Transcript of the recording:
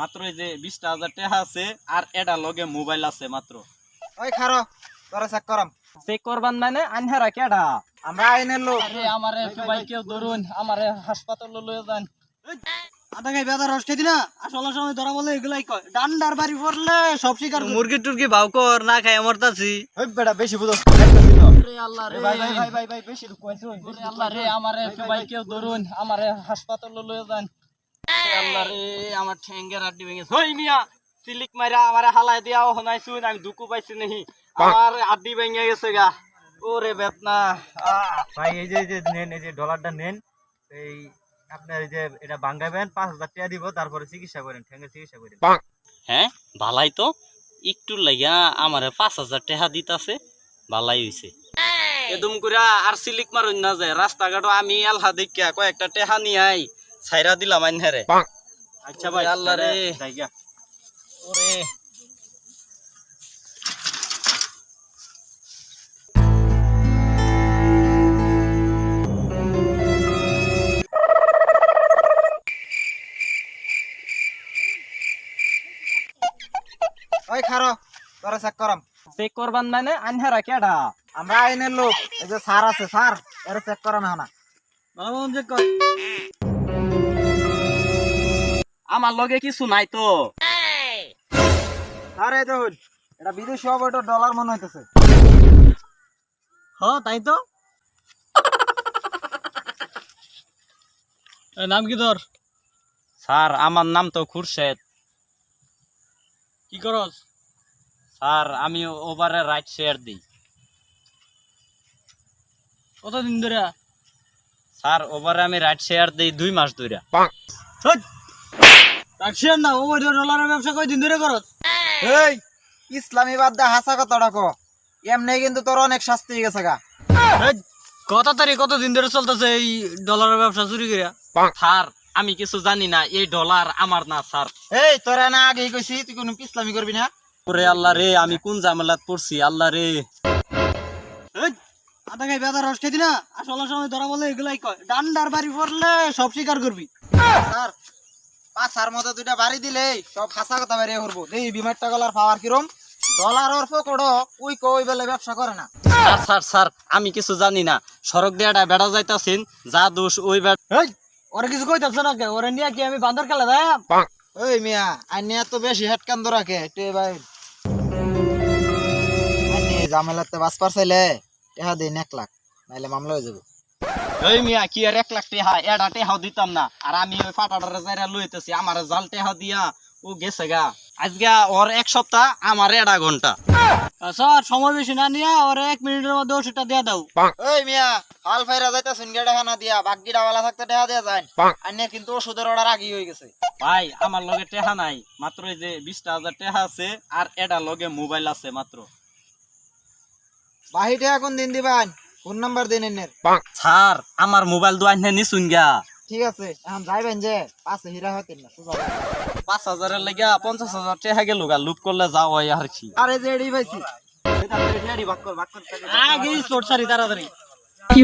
মাত্র এই যে বিশটা হাজার টাকা আছে আর এটা লগে মোবাইল আছে মাত্র। ওই খারো তোরা চেক করাম। চেক করবান মানে আনহারা কেডা আমরা আইনের লোক। আরে আমারে সবাই কেউ ধরুন আমারে হাসপাতালে লয়ে যান। আদা গাই বেদা রস খেতি না? আসলে সময় ধরা বলে এগুলাই কয়। ডান্ডার বাড়ি পড়লে সব শিকার মুরগি টুরগি ভাও কর না খাই মরতাছি। ওই বেটা বেশি বুঝো। রে আল্লাহ রে। ভাই ভাই ভাই ভাই বেশি কইছো রে আল্লাহ রে আমারে সবাই কেউ ধরুন আমারে হাসপাতালে লয়ে যান। আল্লাহ রে আমার ঠ্যাঙ্গের আড্ডি ভেঙে হই মিয়া সিলিক মাইরা আমারে হালাই দিয়া হনাই শুন আমি দুকু পাইছি নাহি। আমার আড্ডি ভেঙে গেছে গা। ওরে বেতনা ভাই এই যে নেন এই যে ডলারটা নেন এই আপনার এই যে এটা বাঙ্গাবেন পাঁচ হাজার টাকা দিব তারপরে চিকিৎসা করেন ঠ্যাঙ্গের চিকিৎসা করেন। হ্যাঁ ভালাই তো। একটু লাগিয়া আমারে পাঁচ হাজার টাকা দিতাছে ভালাই হইছে। এদম করে আর সিলিক মারুন না যায় রাস্তাঘাট আমি আলহা দেখিয়া কয়েকটা টেহা নিয়ে আই ছাইরা দিলাম আইনহারে আচ্ছা ভাই, আল্লাহ রে। জায়গা ওরে। ওই খারো তোরা চেক করাম। চেক করবান মানে আনহারা কেডা? আমরা আইনের লোক এই যে স্যার আছে স্যার এর চেক করাম না চেক কর। আমার লগে কিছু নাই তো। এই! দেখুন এটা বিদেশি হবে এটা ডলার মনে হইতেছে। হ তাই তো। নাম কি তোর? স্যার আমার নাম তো খুরশেদ। কি করস? স্যার আমি ওভারে রাইট শেয়ার দিই। কতদিন ধরে? স্যার ওভারে আমি রাইট শেয়ার দিই দুই মাস ধরে রাখছেন না ও ডলারের ব্যবসা কয় দিন ধরে করত এই ইসলামী বাদ দা হাসা কথাটা কো এমনি কিন্তু তোর অনেক শাস্তি হয়ে গেছে গা। কত তারিখ কত দিন ধরে চলতেছে এই ডলারের ব্যবসা চুরি করিয়া স্যার আমি কিছু জানি না এই ডলার আমার না স্যার। এই তোরা না আগেই কইছি তুই কোন ইসলামী করবি না? ওরে আল্লাহ রে আমি কোন ঝামেলাত পড়ছি আল্লাহ রে। বেদা রস খেতি না? আসলে সময় ধরা বলে এগুলাই কয়। ডান্ডার বাড়ি পড়লে সব স্বীকার করবি। স্যার পাঁচার মতো দুইটা বাড়ি দিলে সব হাসা কথা বেরিয়ে করব এই বিমার টাকালার পাওয়ার কিরম? ডলার অর্ফ করো ওই কই বেলে ব্যবসা করে না। স্যার স্যার স্যার আমি কিছু জানি না। সড়ক দিয়ে একটা বেড়া যাইতাছেন যা দোষ ওই বেড়া ওরে কিছু কইতাছ না কে ওরে নিয়ে কি আমি বান্দর খেলা ওই মিয়া আইনি এত বেশি হেড কান্দ রাখে। একটু ভাই জামেলাতে বাস পারছাইলে টেহা দিন এক লাখ নাইলে মামলা হয়ে যাবে। ওই মিয়া কি আর এক লাখ টেহা? এডা টেহাও দিতাম না। আর আমি ওই ফাটাটারে যাইরা লইতেছি আমার জাল টেহা দিয়া ও গেছে গা। আজকে ওর এক সপ্তাহ আমার এডা ঘণ্টা। স্যার সময় বেশি না নিয়া ওরে এক মিনিটের মধ্যে ওষুধটা দিয়া দাও। ওই মিয়া হাল ফাইরা যাইতা সুনগে টাকা না দিয়া বাকিটা ওয়ালা থাকতে টাকা দিয়া যায়। আইনে কিন্তু ওষুধের অর্ডার আগেই হয়ে গেছে। ভাই আমার লগে টেহা নাই মাত্র এই যে বিশটা হাজার টেহা আছে আর এডা লগে মোবাইল আছে মাত্র। বাহিটে এখন দিন দিবান। ফোন নাম্বার দিন এনের। স্যার আমার মোবাইল দোয়াই নিছুন গা ঠিক আছে এখন যাইবেন যে পাঁচে হিরা হতেন না পাঁচ হাজারের লেগে পঞ্চাশ হাজার টেহা গেল গা লুট করলে যাও হয় আর কি। আরে যে এডি পাইছি। আগে তাড়াতাড়ি। কি